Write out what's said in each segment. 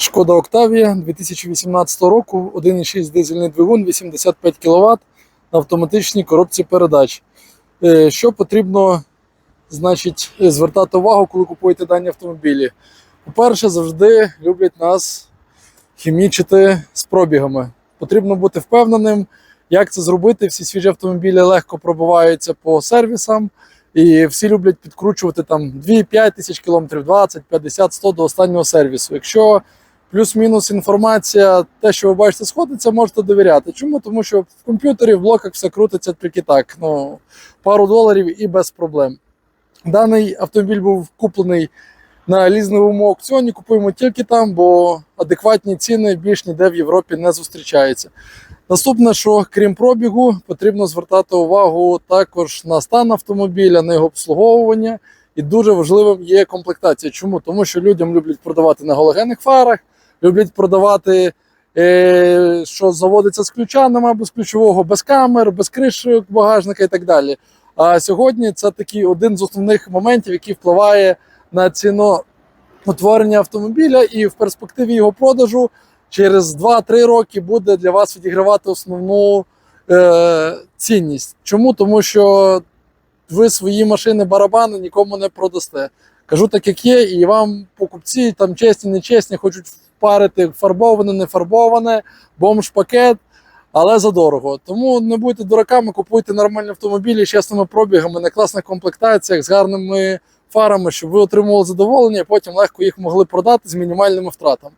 Шкода Октавія 2018 року, 1,6 дизельний двигун, 85 кВт на автоматичній коробці передач. Е, Що потрібно значить, е, звертати увагу, коли купуєте дані автомобілі? По-перше, завжди люблять нас хімічити з пробігами. Потрібно бути впевненим, як це зробити. Всі свіжі автомобілі легко пробиваються по сервісам. І всі люблять підкручувати там 2-5 тисяч кілометрів, 20, 50, 100 до останнього сервісу. Якщо плюс-мінус інформація, те, що ви бачите, сходиться, можете довіряти. Чому? Тому що в комп'ютері, в блоках все крутиться тільки так. Ну, пару доларів і без проблем. Даний автомобіль був куплений на лізневому аукціоні. Купуємо тільки там, бо адекватні ціни більш ніде в Європі не зустрічаються. Наступне, що крім пробігу, потрібно звертати увагу також на стан автомобіля, на його обслуговування. І дуже важливим є комплектація. Чому? Тому що людям люблять продавати на галогенних фарах, люблять продавати, е, що заводиться з ключа, нема без ключового, без камер, без кришок багажника і так далі. А сьогодні це такий один з основних моментів, який впливає на ціну утворення автомобіля, і в перспективі його продажу через 2-3 роки буде для вас відігравати основну е, цінність. Чому? Тому що ви свої машини барабани нікому не продасте. Кажу так, як є, і вам покупці там чесні, нечесні, хочуть впарити фарбоване, не фарбоване, бомж-пакет, але задорого. Тому не будьте дураками, купуйте нормальні автомобілі з чесними пробігами, на класних комплектаціях, з гарними фарами, щоб ви отримували задоволення, і потім легко їх могли продати з мінімальними втратами.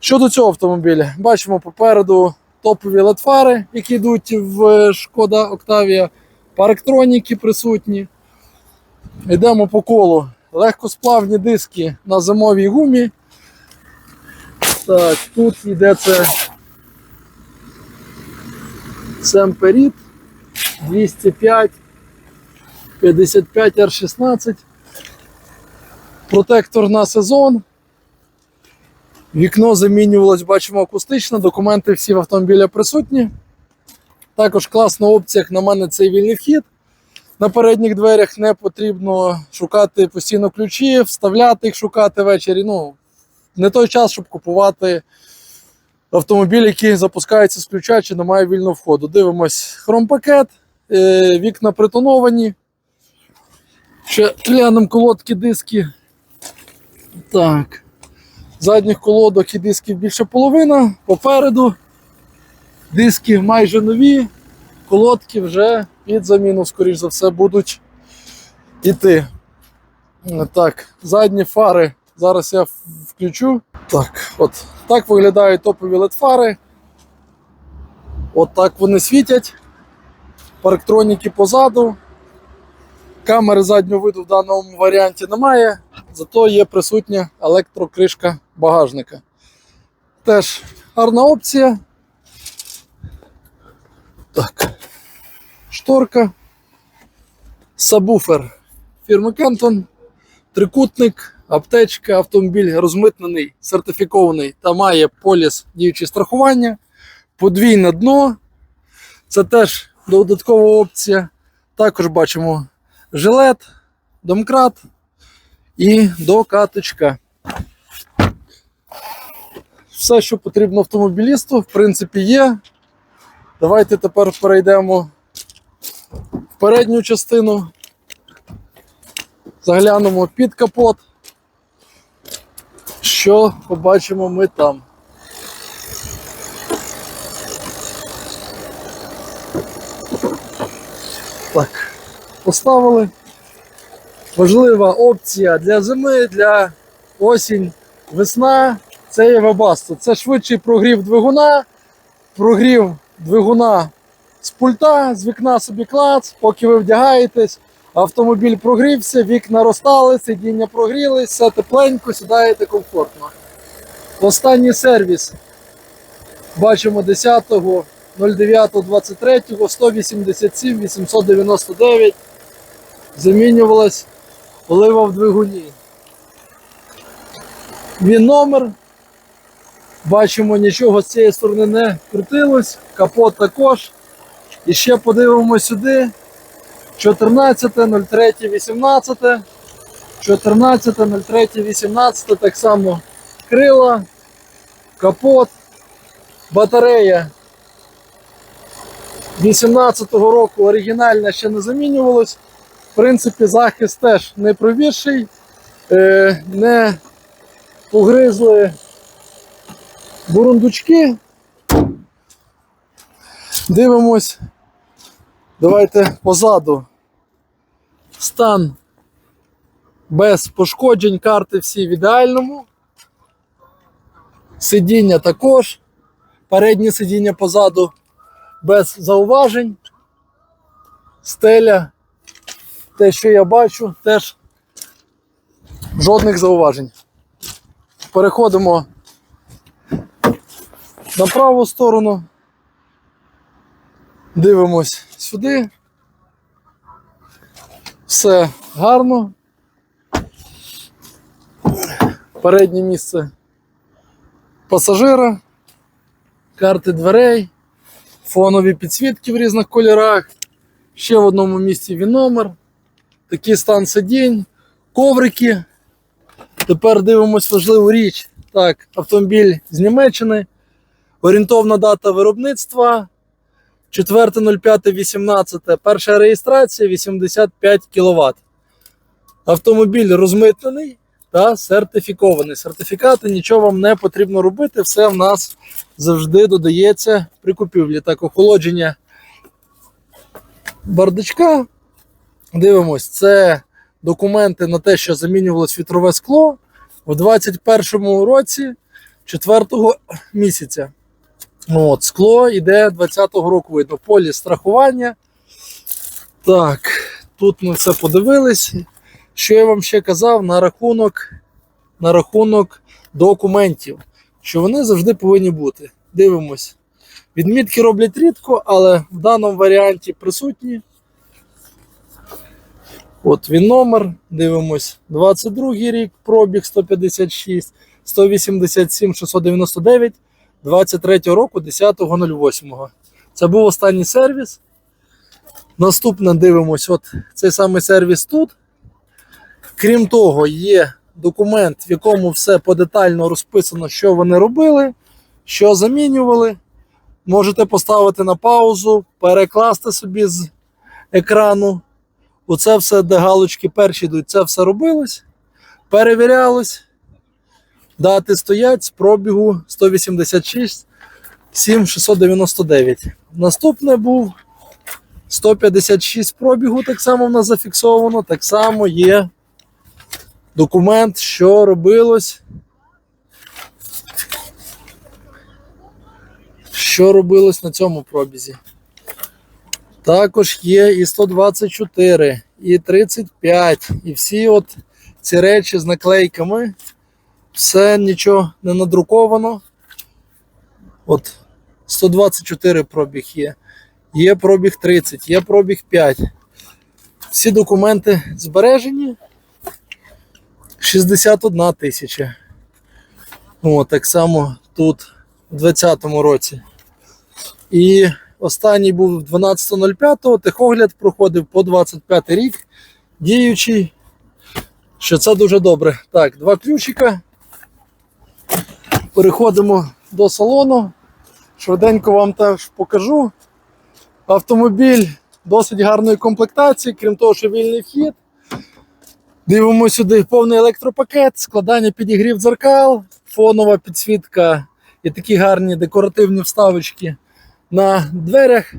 Щодо цього автомобіля, бачимо попереду топові LED-фари, які йдуть в Шкода Октавія, парктроніки присутні. Йдемо по колу. Легкосплавні диски на зимовій гумі. Так, тут йде це Семперіт 205 55 R16. Протектор на сезон. Вікно замінювалось, бачимо, акустично, документи всі в автомобіля присутні. Також класна опція, як на мене, це вільний вхід. На передніх дверях не потрібно шукати постійно ключі, вставляти їх, шукати ввечері. Ну, не той час, щоб купувати автомобіль, який запускається з ключа чи не має вільного входу. Дивимось хромпакет, е, вікна притоновані. Ще глянемо колодки, диски. Так. Задніх колодок і дисків більше половина. Попереду диски майже нові, колодки вже під заміну, скоріш за все, будуть йти. Так, задні фари. Зараз я включу. Так, от так виглядають топові LED-фари. От так вони світять. Парктроніки позаду. Камери заднього виду в даному варіанті немає, зато є присутня електрокришка багажника. Теж гарна опція. Так. Шторка. Сабвуфер фірми Кентон. Трикутник, аптечка, автомобіль розмитнений, сертифікований та має поліс діючі страхування. Подвійне дно. Це теж додаткова опція. Також бачимо жилет, домкрат і докаточка. Все, що потрібно автомобілісту, в принципі, є. Давайте тепер перейдемо в передню частину. Заглянемо під капот. Що побачимо ми там? Так, поставили. Важлива опція для зими, для осінь, весна. Це є Webasto. Це швидший прогрів двигуна, прогрів двигуна з пульта, з вікна собі клац, поки ви вдягаєтесь, автомобіль прогрівся, вікна розтали, сидіння прогрілись, все тепленько, сідаєте комфортно. Останній сервіс. Бачимо 10.09.23, 187 899. Замінювалась олива в двигуні. Він номер. Бачимо, нічого з цієї сторони не крутилось, капот також. І ще подивимося сюди. 14.03.18. 14.03.18, так само крила, капот, батарея 18-го року оригінальна ще не замінювалась. В принципі, захист теж не провірший, е, не погризли бурундучки. Дивимось. Давайте позаду. Стан без пошкоджень, карти всі в ідеальному. Сидіння також. Переднє сидіння позаду без зауважень. Стеля. Те, що я бачу, теж жодних зауважень. Переходимо на праву сторону. Дивимось сюди. Все гарно. Переднє місце пасажира, карти дверей, фонові підсвітки в різних кольорах. Ще в одному місці він номер. Такий стан сидінь, коврики. Тепер дивимось важливу річ. Так, автомобіль з Німеччини. Орієнтовна дата виробництва 4.05.18. Перша реєстрація 85 кВт. Автомобіль розмитнений та сертифікований. Сертифікати нічого вам не потрібно робити. Все в нас завжди додається при купівлі. Так, охолодження бардачка. Дивимось, це документи на те, що замінювалось вітрове скло в 2021 році 4 місяця. Ну, От, скло йде 20-го року видно. Полі страхування. Так, тут ми все подивились. Що я вам ще казав на рахунок, на рахунок документів, що вони завжди повинні бути. Дивимось. Відмітки роблять рідко, але в даному варіанті присутні. От він номер. Дивимось. 22 рік, пробіг 156, 187, 699, 23 року, 10.08. Це був останній сервіс. Наступне дивимось, от цей самий сервіс тут. Крім того, є документ, в якому все подетально розписано, що вони робили, що замінювали. Можете поставити на паузу, перекласти собі з екрану. Оце все, де галочки перші йдуть, це все робилось, перевірялось. Дати стоять з пробігу 186 7699. Наступне був 156 пробігу, так само в нас зафіксовано, так само є документ, що робилось. Що робилось на цьому пробізі. Також є і 124, і 35, і всі от ці речі з наклейками. Все нічого не надруковано. От 124 пробіг є. Є пробіг 30, є пробіг 5. Всі документи збережені. 61 тисяча. О, так само тут у 2020 році. І останній був 12.05, техогляд проходив по 25 рік, діючий. Що це дуже добре. Так, два ключика. Переходимо до салону. Швиденько вам теж покажу. Автомобіль досить гарної комплектації, крім того, що вільний вхід. Дивимося сюди повний електропакет, складання підігрів дзеркал, фонова підсвітка і такі гарні декоративні вставочки на дверях.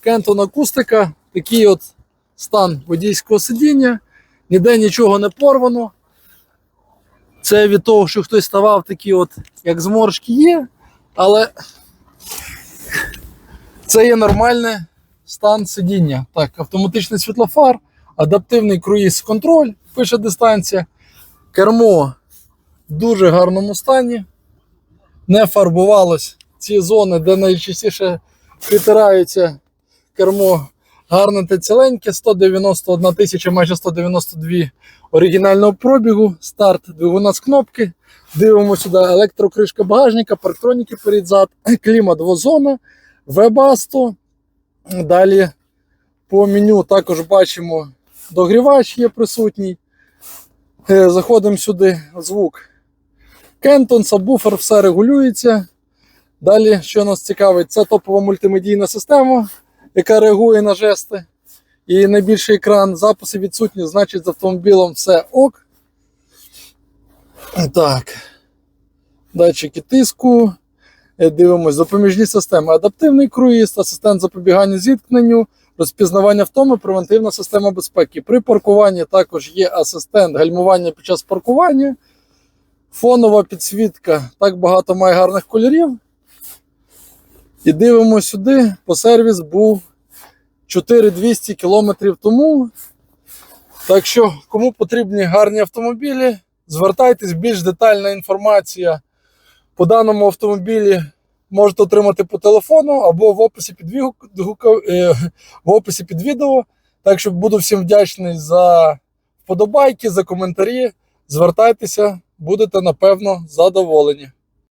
Кентон акустика, такий от стан водійського сидіння, ніде нічого не порвано. Це від того, що хтось ставав такі, от, як зморшки є, але це є нормальний стан сидіння. Так, автоматичний світлофар, адаптивний круїз-контроль, пише дистанція. Кермо в дуже гарному стані. Не фарбувалось ці зони, де найчастіше притираються кермо. Гарне та ціленьке, 191 тисяча, майже 192 оригінального пробігу, старт двигуна з кнопки. Дивимося сюди електрокришка багажника, парктроніки перед зад, клімат двозона, вебасто. Далі по меню також бачимо догрівач є присутній. Е, Заходимо сюди, звук Кентон, сабвуфер, все регулюється. Далі, що нас цікавить, це топова мультимедійна система, яка реагує на жести. І найбільший екран. Записи відсутні, значить з автомобілем все ок. Так. Датчики тиску. Е, Дивимось, допоміжні системи. Адаптивний круїз, асистент запобігання зіткненню, розпізнавання втоми, превентивна система безпеки. При паркуванні також є асистент гальмування під час паркування. Фонова підсвітка. Так багато має гарних кольорів. І дивимося сюди. По сервіс був 4200 кілометрів тому. Так що, кому потрібні гарні автомобілі, звертайтесь, більш детальна інформація по даному автомобілі можете отримати по телефону або в описі під, е, в описі під відео. Так що буду всім вдячний за вподобайки, за коментарі. Звертайтеся, будете напевно задоволені.